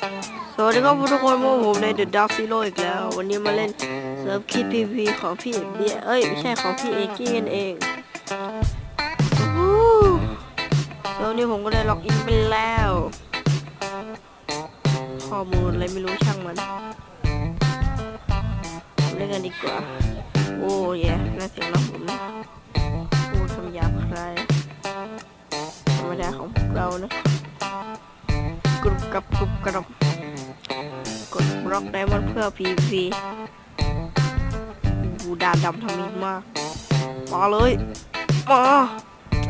สวัสดีครับทุกคนพวกผมใน The Dark Zero อีกแล้ว วันนี้มาเล่นเซิร์ฟคิดพีพีของพี่เบียเอ้ย ไม่ใช่ของพี่เอกี้กันเองอู้หูเซิร์ฟนี้ผมก็ได้ล็อกอินไปแล้ว ข้อมูลอะไรไม่รู้ช่างมันเล่นกันดีกว่า โอ้ยน่าเสียงน้องผมนะพูดคำหยาบใคายธรรมดาของพวกเรานะ กบกบกรุบกรับกดบล็อกไดมอนเพื่อ PVP บูดานดำทำมินมาก มาเลย มา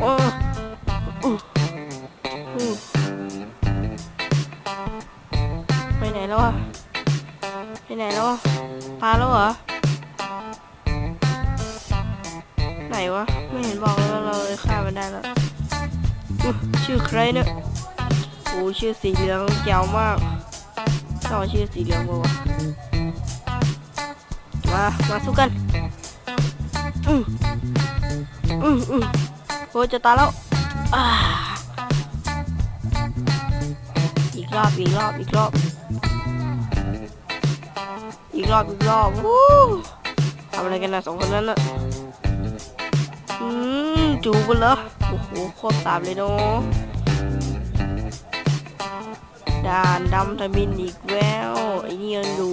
มาไปไหนแล้วอะไปไหนแล้วอะตายแล้วเหรอ ไหนวะ ไม่เห็นบอกเลยว่าเราเลยฆ่ามันได้แล้ว ชื่อใครเนี่ย ชื่อสีเหลืองยาวมากต่อชื่อสีเหลืองบ่มา มาสู้กัน อืมอืมอืมโอ้จะตายแล้วอ่าอีกรอบ อีกรอบ อีกรอบ อีกรอบ อีกรอบวู้ทำอะไรกันนะสองคนนั้นน่ะอืมจูบกันเหรอ โอ้โหโคตรสามเลยเนาะ ด่านดำทมินอีกแล้วไอ้นี่ยังดู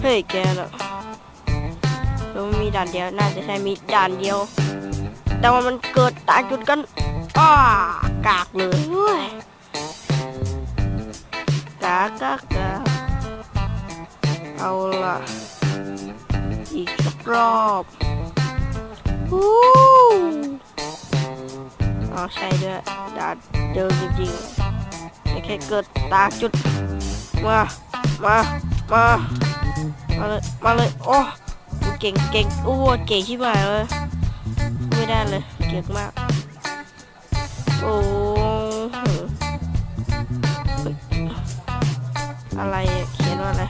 เฮ้ยแกน่ะแล้วมันมีด่านเดียวน่าจะใช่มีด่านเดียว แต่ว่ามันเกิดตาจุดกันอ้ากากเลยเว้ยกากกากกากเอาละอีกสักรอบฮู้เอาใช่ด้วยด่านเดิมจริงๆ ไม่แค่เกิดตาจุด มา มา มา มาเลย มาเลย โอ้เก่งเก่งโอ้เก่งชิบหายเลย ไม่ได้เลย เก่งมาก โอ้โหอะไรเขียนว่าอะไร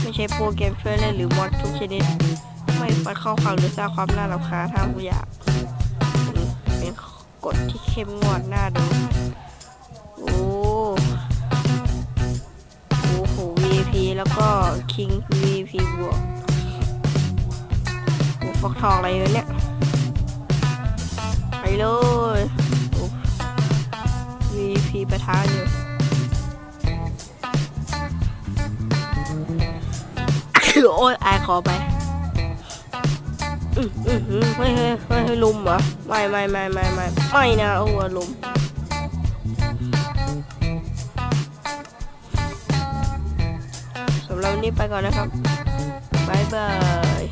ไม่ใช่โปรแกรมช่วยเล่นหรือมอดทุกชนิด ไม่ไปเข้าข่าวหรือสร้างความน่ารำคาญถ้าผู้อยากเป็นกฎที่เข้มงวดน่าดู โอ้โอ้โห VIP แล้วก็ King VIP บวกโอ้ฟักทองอะไรวะเนี่ย ไปเลย VIP ประทานอยู่โอ้ยอายคอไปอืมอืมอืมเฮ้ยเฮ้ยเฮ้ยลุมเหรอ ไม่ไม่ไม่ไม่ไม่ไม่นะโอ้ยลุม สำหรับวันนี้ไปก่อนนะครับบายบาย